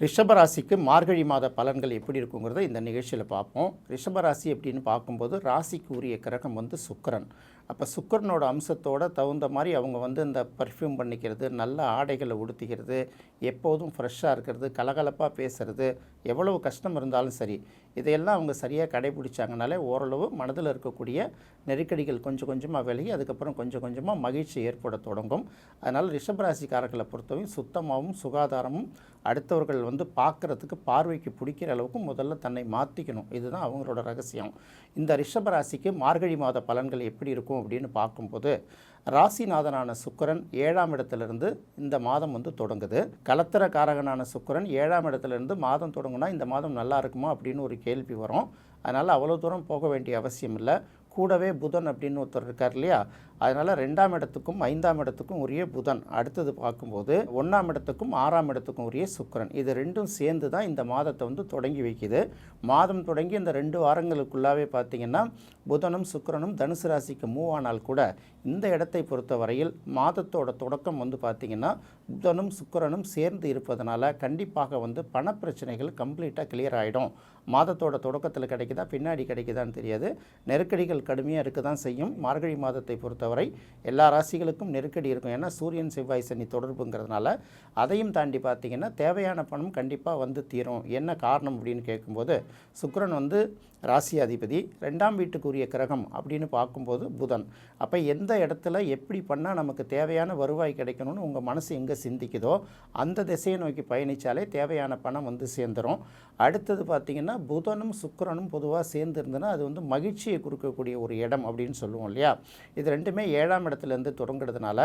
ரிஷபராசிக்கு மார்கழி மாத பலன்கள் எப்படி இருக்குங்கிறத இந்த நிகழ்ச்சியில் பார்ப்போம். ரிஷபராசி அப்படின்னு பார்க்கும்போது ராசிக்கு உரிய கிரகம் வந்து சுக்கரன். அப்போ சுக்கரனோட அம்சத்தோட தகுந்த மாதிரி அவங்க வந்து இந்த பர்ஃப்யூம் பண்ணிக்கிறது நல்ல ஆடைகளை உடுத்திக்கிறது எப்போதும் ஃப்ரெஷ்ஷாக இருக்கிறது கலகலப்பாக பேசுறது எவ்வளவு கஷ்டம் இருந்தாலும் சரி இதையெல்லாம் அவங்க சரியாக கடைபிடிச்சாங்கனாலே ஓரளவு மனதில் இருக்கக்கூடிய நெருக்கடிகள் கொஞ்சம் கொஞ்சமாக விலகி அதுக்கப்புறம் கொஞ்சம் கொஞ்சமாக மகிழ்ச்சி ஏற்பட தொடங்கும். அதனால் ரிஷபராசிக்காரர்களை பொறுத்தவரையும் சுத்தமாகவும் சுகாதாரமும் அடுத்தவர்கள் வந்து பார்க்குறதுக்கு பார்வைக்கு பிடிக்கிற அளவுக்கு முதல்ல தன்னை மாற்றிக்கணும் இதுதான் அவங்களோட ரகசியம். இந்த ரிஷபராசிக்கு மார்கழி மாத பலன்கள் எப்படி இருக்கும் அப்படின்னு பார்க்கும்போது ராசிநாதனான சுக்கிரன் ஏழாம் இடத்திலிருந்து இந்த மாதம் வந்து தொடங்குது. கலத்திர காரகனான சுக்கிரன் ஏழாம் இடத்துலேருந்து மாதம் தொடங்குனா இந்த மாதம் நல்லா இருக்குமா அப்படின்னு ஒரு கேள்வி வரும். அதனால் அவ்வளோ தூரம் போக வேண்டிய அவசியம் இல்லை. கூடவே புதன் அப்படின்னு ஒருத்தர் இருக்கார் இல்லையா? அதனால் ரெண்டாம் இடத்துக்கும் ஐந்தாம் இடத்துக்கும் உரிய புதன். அடுத்தது பார்க்கும்போது ஒன்றாம் இடத்துக்கும் ஆறாம் இடத்துக்கும் உரிய சுக்கரன். இது ரெண்டும் சேர்ந்து தான் இந்த மாதத்தை வந்து தொடங்கி வைக்குது. மாதம் தொடங்கி இந்த ரெண்டு வாரங்களுக்குள்ளாவே பார்த்தீங்கன்னா புதனும் சுக்கரனும் தனுசு ராசிக்கு மூவ் ஆனால் கூட இந்த இடத்தை பொறுத்த வரையில் மாதத்தோட தொடக்கம் வந்து பார்த்திங்கன்னா புதனும் சுக்கரனும் சேர்ந்து இருப்பதனால கண்டிப்பாக வந்து பணப்பிரச்சனைகள் கம்ப்ளீட்டாக கிளியர் ஆகிடும் மாதத்தோட தொடக்கத்தில் கிடைக்குதா பின்னாடி கிடைக்குதான்னு தெரியாது. நெருக்கடிகள் கடுமையாக இருக்க தான் செய்யும். மார்கழி மாதத்தை பொறுத்த பொறுத்தவரை எல்லா ராசிகளுக்கும் நெருக்கடி இருக்கும். ஏன்னா சூரியன் செவ்வாய் சனி தொடர்புங்கிறதுனால அதையும் தாண்டி பார்த்தீங்கன்னா தேவையான பணம் கண்டிப்பாக வந்து தீரும். என்ன காரணம் அப்படின்னு கேட்கும்போது சுக்கரன் வந்து ராசி அதிபதி ரெண்டாம் வீட்டுக்குரிய கிரகம் அப்படின்னு பார்க்கும்போது புதன். அப்போ எந்த இடத்துல எப்படி பண்ணால் நமக்கு தேவையான வருவாய் கிடைக்கணும்னு உங்கள் மனசு எங்கே சிந்திக்குதோ அந்த திசையை நோக்கி பயணித்தாலே தேவையான பணம் வந்து சேர்ந்துடும் அடுத்தது பார்த்திங்கன்னா புதனும் சுக்கரனும் பொதுவாக சேர்ந்துருந்துன்னா அது வந்து மகிழ்ச்சியை கொடுக்கக்கூடிய ஒரு இடம் அப்படின்னு சொல்லுவோம் இல்லையா? இது ரெண்டுமே ஏழாம் இடத்துலேருந்து தொடங்குறதுனால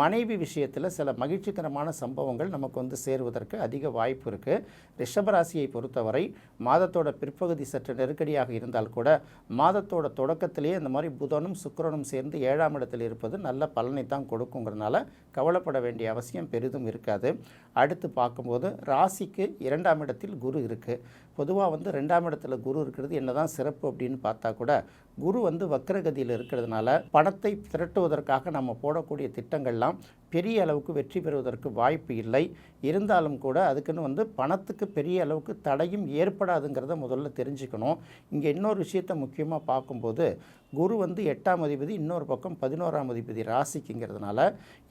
மனைவி விஷயத்தில் சில மகிழ்ச்சிகரமான சம்பவங்கள் நமக்கு வந்து சேருவதற்கு அதிக வாய்ப்பு இருக்குது ரிஷபராசியை பொறுத்தவரை மாதத்தோட பிற்பகுதி சற்று நெருக்கடியாக இருந்தால் கூட மாதத்தோட தொடக்கத்திலேயே இந்த மாதிரி புதனும் சுக்கரனும் சேர்ந்து ஏழாம் இடத்தில் இருப்பது நல்ல பலனை தான் கொடுக்குங்கிறதுனால கவலைப்பட வேண்டிய அவசியம் பெரிதும் இருக்காது. அடுத்து பார்க்கும்போது ராசிக்கு இரண்டாம் இடத்தில் குரு இருக்குது பொதுவாக வந்து ரெண்டாம் இடத்துல குரு இருக்கிறது என்னதான் சிறப்பு அப்படின்னு பார்த்தா கூட குரு வந்து வக்கரகதியில் இருக்கிறதுனால பணத்தை திரட்டுவதற்காக நம்ம போடக்கூடிய திட்டங்கள்லாம் பெரிய அளவுக்கு வெற்றி பெறுவதற்கு வாய்ப்பு இல்லை. இருந்தாலும் கூட அதுக்குன்னு வந்து பணத்துக்கு பெரிய அளவுக்கு தடையும் ஏற்படாதுங்கிறத முதல்ல தெரிஞ்சுக்கணும். இங்கே இன்னொரு விஷயத்தை முக்கியமாக பார்க்கும்போது குரு வந்து எட்டாம் அதிபதி இன்னொரு பக்கம் பதினோராம் அதிபதி ராசிக்குங்கிறதுனால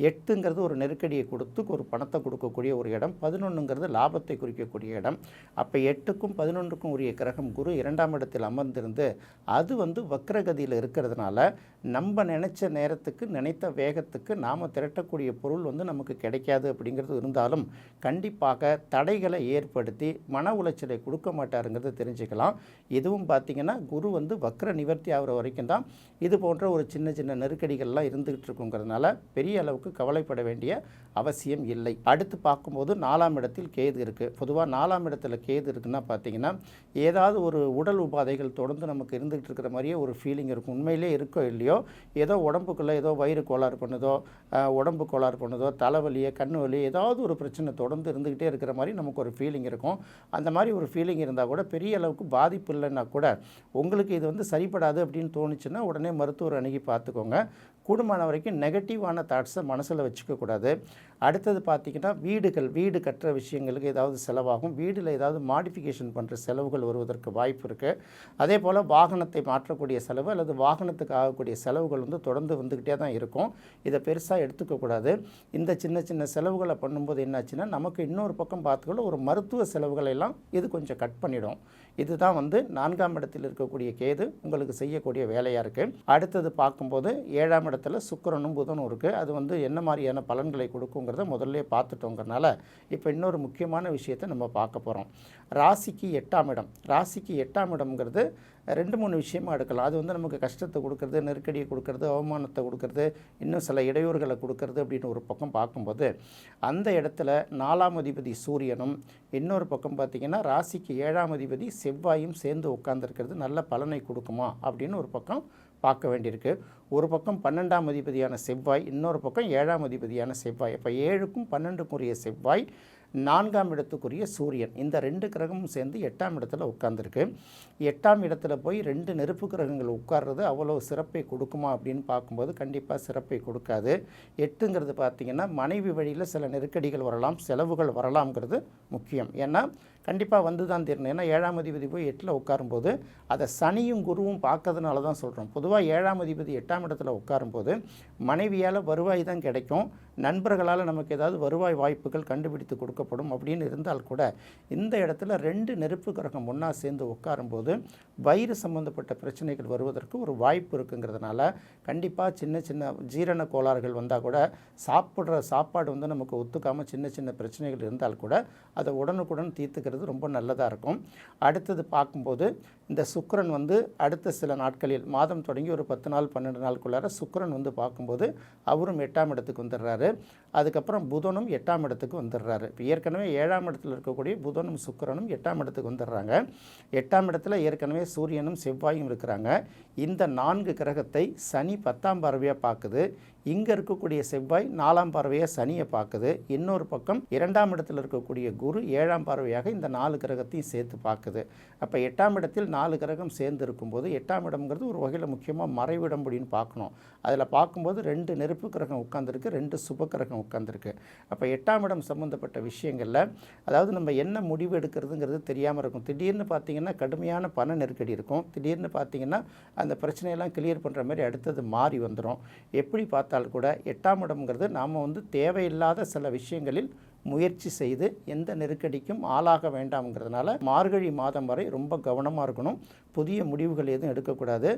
எட்டுங்கிறது ஒரு நெருக்கடியை கொடுத்து ஒரு பணத்தை கொடுக்கக்கூடிய ஒரு இடம் பதினொன்றுங்கிறது லாபத்தை குறிக்கக்கூடிய இடம். அப்போ எட்டுக்கும் பதினொன்றுக்கும் உரிய கிரகம் குரு இரண்டாம் இடத்தில் அமர்ந்திருந்து அது வந்து வக்ரகதியில் இருக்கிறதுனால நம்ம நினச்ச நேரத்துக்கு நினைத்த வேகத்துக்கு நாம் திரட்டக்கூடிய பொருள் வந்து நமக்கு கிடைக்காது அப்படிங்கிறது இருந்தாலும் கண்டிப்பாக தடைகளை ஏற்படுத்தி மன உளைச்சலை கொடுக்க மாட்டாருங்கிறத தெரிஞ்சுக்கலாம். இதுவும் பார்த்திங்கன்னா குரு வந்து வக்ர நிவர்த்தி ஆகிற வரைக்கும் தான் இது போன்ற ஒரு சின்ன சின்ன நெருக்கடிகள்லாம் இருந்துகிட்டு இருக்குங்கிறதுனால பெரிய அளவுக்கு கவலைப்பட வேண்டிய அவசியம் இல்லை. அடுத்து பார்க்கும்போது நாலாம் இடத்தில் கேது இருக்குது பொதுவாக நாலாம் இடத்துல கேது இருக்குன்னா பார்த்தீங்கன்னா ஏதாவது ஒரு உடல் உபாதைகள் தொடர்ந்து நமக்கு இருந்துகிட்டு இருக்கிற மாதிரியே ஒரு ஃபீலிங் இருக்கும். உண்மையிலே இருக்கோ இல்லையோ ஏதோ உடம்புக்குள்ளே ஏதோ வயிறு கோளாறு பண்ணுதோ உடம்பு கோளாறு பண்ணுதோ தலைவலியோ கண்ணு வலி ஏதாவது ஒரு பிரச்சனை தொடர்ந்து இருந்துக்கிட்டே இருக்கிற மாதிரி நமக்கு ஒரு ஃபீலிங் இருக்கும். அந்த மாதிரி ஒரு ஃபீலிங் இருந்தால் கூட பெரிய அளவுக்கு பாதிப்பு இல்லைன்னா கூட உங்களுக்கு இது வந்து சரிப்படாது அப்படின்னு தோணுச்சு தோணுச்சுன்னா உடனே மருத்துவர் அணுகி பார்த்துக்கோங்க. கூடுமான வரைக்கும் நெகட்டிவான தாட்ஸை மனசில் வச்சுக்கக்கூடாது. அடுத்தது பார்த்திங்கன்னா வீடுகள் வீடு கட்டுற விஷயங்களுக்கு ஏதாவது செலவாகும். வீடில் ஏதாவது மாடிஃபிகேஷன் பண்ணுற செலவுகள் வருவதற்கு வாய்ப்பு இருக்குது அதே போல் வாகனத்தை மாற்றக்கூடிய செலவு அல்லது வாகனத்துக்கு ஆகக்கூடிய செலவுகள் வந்து தொடர்ந்து வந்துக்கிட்டே தான் இருக்கும். இதை பெருசாக எடுத்துக்கக்கூடாது இந்த சின்ன சின்ன செலவுகளை பண்ணும்போது என்னாச்சுன்னா நமக்கு இன்னொரு பக்கம் பார்த்துக்கொள்ள ஒரு மருத்துவ செலவுகளை எல்லாம் இது கொஞ்சம் கட் பண்ணிடும். இதுதான் வந்து நான்காம் இடத்தில் இருக்கக்கூடிய கேது உங்களுக்கு செய்யக்கூடிய வேலையாக இருக்குது அடுத்தது பார்க்கும்போது ஏழாம் இடத்துல சுக்கிரனும் புதனும் இருக்குது அது வந்து என்ன மாதிரியான பலன்களை கொடுக்கும் கொடுக்குங்கிறத முதல்ல பார்த்துட்டோங்கிறனால இப்போ இன்னொரு முக்கியமான விஷயத்தை நம்ம பார்க்க போகிறோம் ராசிக்கு எட்டாம் இடம். ராசிக்கு எட்டாம் இடம்ங்கிறது ரெண்டு மூணு விஷயமா எடுக்கலாம். அது வந்து நமக்கு கஷ்டத்தை கொடுக்கறது நெருக்கடியை கொடுக்கறது அவமானத்தை கொடுக்கறது இன்னும் சில இடையூறுகளை கொடுக்கறது அப்படின்னு ஒரு பக்கம் பார்க்கும்போது அந்த இடத்துல நாலாம் அதிபதி சூரியனும் இன்னொரு பக்கம் பார்த்திங்கன்னா ராசிக்கு ஏழாம் அதிபதி செவ்வாயும் சேர்ந்து உட்காந்துருக்கிறது நல்ல பலனை கொடுக்குமா அப்படின்னு ஒரு பக்கம் பார்க்க வேண்டியிருக்கு. ஒரு பக்கம் பன்னெண்டாம் அதிபதியான செவ்வாய் இன்னொரு பக்கம் ஏழாம் அதிபதியான செவ்வாய். அப்போ ஏழுக்கும் பன்னெண்டுக்குரிய செவ்வாய் நான்காம் இடத்துக்குரிய சூரியன். இந்த ரெண்டு கிரகமும் சேர்ந்து எட்டாம் இடத்துல உட்கார்ந்துருக்கு. எட்டாம் இடத்துல போய் ரெண்டு நெருப்பு கிரகங்கள் உட்கார்றது அவ்வளோ சிறப்பை கொடுக்குமா அப்படின்னு பார்க்கும்போது கண்டிப்பாக சிறப்பை கொடுக்காது. எட்டுங்கிறது பார்த்திங்கன்னா மனைவி வழியில் சில நெருக்கடிகள் வரலாம் செலவுகள் வரலாம்ங்கிறது முக்கியம். ஏன்னா கண்டிப்பாக வந்து தான் தீரணும். ஏன்னா ஏழாம் அதிபதி போய் எட்டில் உட்காரும்போது அதை சனியும் குருவும் பார்க்கறதுனால தான் சொல்கிறோம் பொதுவாக ஏழாம் அதிபதி எட்டாம் இடத்துல உட்காரும்போது மனைவியால் வருவாய் தான் கிடைக்கும். நண்பர்களால் நமக்கு ஏதாவது வருவாய் வாய்ப்புகள் கண்டுபிடித்து கொடுக்கப்படும் அப்படின்னு இருந்தால் கூட இந்த இடத்துல ரெண்டு நெருப்பு கிரகம் ஒன்றா சேர்ந்து உட்காரும்போது வயிறு சம்பந்தப்பட்ட பிரச்சனைகள் வருவதற்கு ஒரு வாய்ப்பு இருக்குங்கிறதுனால கண்டிப்பாக சின்ன சின்ன ஜீரண கோளாறுகள் வந்தால் கூட சாப்பிட்ற சாப்பாடு வந்து நமக்கு ஒத்துக்காமல் சின்ன சின்ன பிரச்சனைகள் இருந்தால் கூட அதை உடனுக்குடன் தீர்த்துக்கிறது ரொம்ப நல்லதாக இருக்கும். அடுத்தது பார்க்கும்போது இந்த சுக்கரன் வந்து அடுத்த சில நாட்களில் மாதம் தொடங்கி ஒரு பத்து நாள் பன்னெண்டு நாளுக்குள்ளார சுக்கரன் வந்து பார்க்கும்போது அவரும் எட்டாம் இடத்துக்கு வந்துடுறாரு. அதுக்கப்புறம் புதனும் எட்டாம் இடத்துக்கு வந்துடுறாரு. இப்போ ஏற்கனவே ஏழாம் இடத்துல இருக்கக்கூடிய புதனும் சுக்கரனும் எட்டாம் இடத்துக்கு வந்துடுறாங்க. எட்டாம் இடத்துல ஏற்கனவே சூரியனும் செவ்வாயும் இருக்கிறாங்க. இந்த நான்கு கிரகத்தை சனி பத்தாம் பார்வையாக பார்க்குது. இங்கே இருக்கக்கூடிய செவ்வாய் நாலாம் பார்வையாக சனியை பார்க்குது. இன்னொரு பக்கம் இரண்டாம் இடத்தில் இருக்கக்கூடிய குரு ஏழாம் பார்வையாக இந்த நாலு கிரகத்தையும் சேர்த்து பார்க்குது. அப்போ எட்டாம் இடத்தில் நாலு கிரகம் சேர்ந்து இருக்கும்போது எட்டாம் இடம்ங்கிறது ஒரு வகையில் முக்கியமாக மறைவிடம் அப்படின்னு பார்க்கணும். அதில் பார்க்கும்போது ரெண்டு நெருப்பு கிரகம் உட்காந்துருக்கு ரெண்டு சுப கிரகம் உட்காந்துருக்கு அப்போ எட்டாம் இடம் சம்மந்தப்பட்ட விஷயங்களில் அதாவது நம்ம என்ன முடிவு எடுக்கிறதுங்கிறது தெரியாமல் இருக்கும். திடீர்னு பார்த்தீங்கன்னா கடுமையான பண நெருக்கடி இருக்கும். திடீர்னு பார்த்தீங்கன்னா அந்த பிரச்சனையெல்லாம் கிளியர் பண்ணுற மாதிரி அடுத்தது மாறி வந்துடும் எப்படி பார்த்தால் கூட எட்டாம் இடம்ங்கிறது நாம் வந்து தேவையில்லாத சில விஷயங்களில் முயற்சி செய்து எந்த நெருக்கடிக்கும் ஆளாக வேண்டாம்ங்கிறதுனால மார்கழி மாதம் வரை ரொம்ப கவனமாக இருக்கணும். புதிய முடிவுகள் எதுவும் எடுக்கக்கூடாது.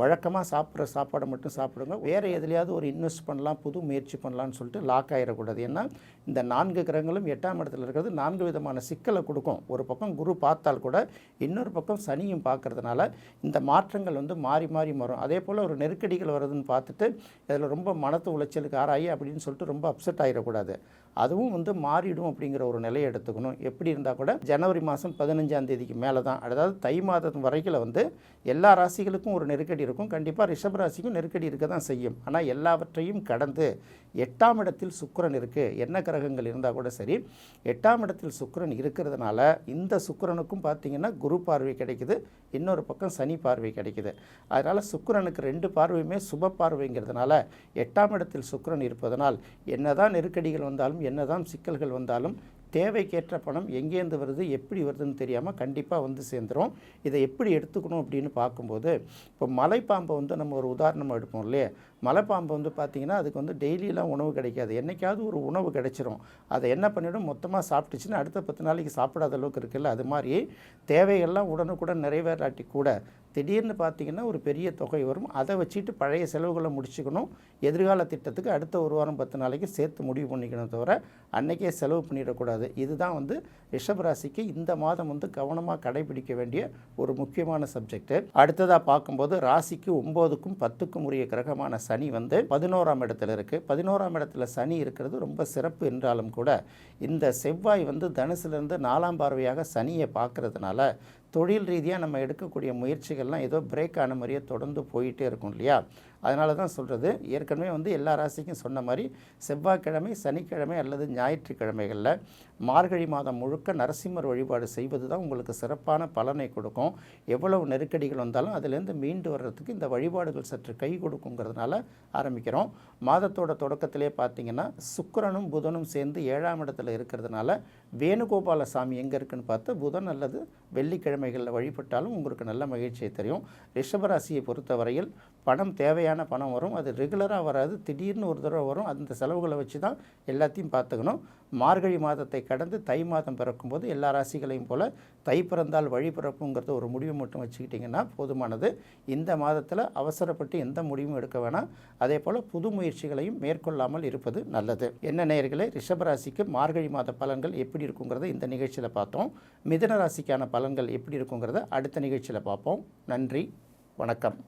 வழக்கமாக சாப்பிட்ற சாப்பாடை மட்டும் சாப்பிடுங்க. வேறு எதுலையாவது ஒரு இன்வெஸ்ட் பண்ணலாம் புது முயற்சி பண்ணலாம்னு சொல்லிட்டு லாக் ஆகிடக்கூடாது ஏன்னா இந்த நான்கு கிரகங்களும் எட்டாம் இடத்துல இருக்கிறது நான்கு விதமான சிக்கலை கொடுக்கும். ஒரு பக்கம் குரு பார்த்தால் கூட இன்னொரு பக்கம் சனியும் பார்க்கறதுனால இந்த மாற்றங்கள் வந்து மாறி மாறி வரும் அதே போல் ஒரு நெருக்கடிகள் வருதுன்னு பார்த்துட்டு இதில் ரொம்ப மனத்து உளைச்சலுக்கு ஆராயி அப்படின்னு சொல்லிட்டு ரொம்ப அப்செட் ஆகிடக்கூடாது அதுவும் வந்து மா மாறிடும் அப்படிங்கிற ஒரு நிலையை எடுத்துக்கணும். எப்படி இருந்தால் கூட ஜனவரி மாதம் பதினஞ்சாம் தேதிக்கு மேலே தான். அதாவது தை மாதம் வரைக்கும் வந்து எல்லா ராசிகளுக்கும் ஒரு நெருக்கடி இருக்கும். கண்டிப்பாக ரிஷப ராசிக்கும் நெருக்கடி இருக்க தான் செய்யும். ஆனால் எல்லாவற்றையும் கடந்து எட்டாம் இடத்தில் சுக்கரன் இருக்குது என்ன கிரகங்கள் இருந்தால் கூட சரி எட்டாம் இடத்தில் சுக்கரன் இருக்கிறதுனால இந்த சுக்கரனுக்கும் பார்த்தீங்கன்னா குரு பார்வை கிடைக்குது. இன்னொரு பக்கம் சனி பார்வை கிடைக்குது. அதனால் சுக்கரனுக்கு ரெண்டு பார்வையுமே சுப பார்வைங்கிறதுனால எட்டாம் இடத்தில் சுக்கரன் இருப்பதனால் என்னதான் நெருக்கடிகள் வந்தாலும் என்னதான் சிக்கல்கள் வந்தாலும் தேவைக்கேற்ற பணம் எங்கேருந்து வருது எப்படி வருதுன்னு தெரியாமல் கண்டிப்பாக வந்து சேர்ந்துரும். இதை எப்படி எடுத்துக்கணும் அப்படின்னு பார்க்கும்போது இப்போ மலைப்பாம்பை வந்து நம்ம ஒரு உதாரணமாக எடுப்போம் இல்லையா? மலைப்பாம்பு வந்து பார்த்திங்கன்னா அதுக்கு வந்து டெய்லியெலாம் உணவு கிடைக்காது. என்றைக்காவது ஒரு உணவு கிடைச்சிரும். அதை என்ன பண்ணிடும்? மொத்தமாக சாப்பிட்டுச்சுன்னா அடுத்த பத்து நாளைக்கு சாப்பிடாத அளவுக்கு இருக்குல்ல? அது மாதிரி தேவைகள்லாம் உடனுக்குடன் நிறைவேறாட்டி கூட திடீர்னு பார்த்தீங்கன்னா ஒரு பெரிய தொகை வரும். அதை வச்சுட்டு பழைய செலவுகளை முடிச்சுக்கணும். எதிர்கால திட்டத்துக்கு அடுத்த ஒரு வாரம் பத்து நாளைக்கு சேர்த்து முடிவு பண்ணிக்கணும் தவிர அன்னைக்கே செலவு பண்ணிடக்கூடாது. இதுதான் வந்து ரிஷபராசிக்கு இந்த மாதம் வந்து கவனமாக கடைபிடிக்க வேண்டிய ஒரு முக்கியமான சப்ஜெக்ட் அடுத்ததாக பார்க்கும்போது ராசிக்கு ஒம்போதுக்கும் பத்துக்கும் உரிய கிரகமான சனி வந்து பதினோராம் இடத்துல இருக்குது பதினோராம் இடத்துல சனி இருக்கிறது ரொம்ப சிறப்பு என்றாலும் கூட இந்த செவ்வாய் வந்து தனுசுலேருந்து நாலாம் பார்வையாக சனியை பார்க்கறதுனால தொழில் ரீதியாக நம்ம எடுக்கக்கூடிய முயற்சிகள்லாம் ஏதோ பிரேக் ஆன மாதிரியே தொடர்ந்து போயிட்டே இருக்கும் இல்லையா? அதனால தான் சொல்கிறது ஏற்கனவே வந்து எல்லா ராசிக்கும் சொன்ன மாதிரி செவ்வாய்க்கிழமை சனிக்கிழமை அல்லது ஞாயிற்றுக்கிழமைகளில் மார்கழி மாதம் முழுக்க நரசிம்மர் வழிபாடு செய்வது தான் உங்களுக்கு சிறப்பான பலனை கொடுக்கும். எவ்வளவு நெருக்கடிகள் வந்தாலும் அதிலேருந்து மீண்டு வர்றதுக்கு இந்த வழிபாடுகள் சற்று கை கொடுக்குங்கிறதுனால ஆரம்பிக்கிறோம். மாதத்தோட தொடக்கத்திலே பார்த்தீங்கன்னா சுக்கரனும் புதனும் சேர்ந்து ஏழாம் இடத்துல இருக்கிறதுனால வேணுகோபால சாமி எங்கே இருக்குன்னு பார்த்து புதன் அல்லது வெள்ளிக்கிழமைகளில் வழிபட்டாலும் உங்களுக்கு நல்ல மகிழ்ச்சியை தெரியும் ரிஷபராசியை பொறுத்தவரையில் பணம் தேவையான பணம் வரும். அது ரெகுலராக வராது. திடீர்னு ஒரு தடவை வரும். அந்த செலவுகளை வச்சு தான் எல்லாத்தையும் பார்த்துக்கணும். மார்கழி மாதத்தை கடந்து தை மாதம் பிறக்கும்போது எல்லா ராசிகளையும் போல் தை பிறந்தால் வழி பிறப்புங்கிறத ஒரு முடிவு மட்டும் வச்சுக்கிட்டிங்கன்னா போதுமானது. இந்த மாதத்தில் அவசரப்பட்டு எந்த முடிவும் எடுக்க வேணாம். அதே போல் புது முயற்சிகளையும் மேற்கொள்ளாமல் இருப்பது நல்லது. என்ன நேர்களை ரிஷபராசிக்கு மார்கழி மாத பலன்கள் எப்படி இருக்குங்கிறத இந்த நிகழ்ச்சியில் பார்த்தோம். மிதன ராசிக்கான பலன்கள் எப்படி இருக்குங்கிறத அடுத்த நிகழ்ச்சியில் பார்ப்போம். நன்றி. வணக்கம்.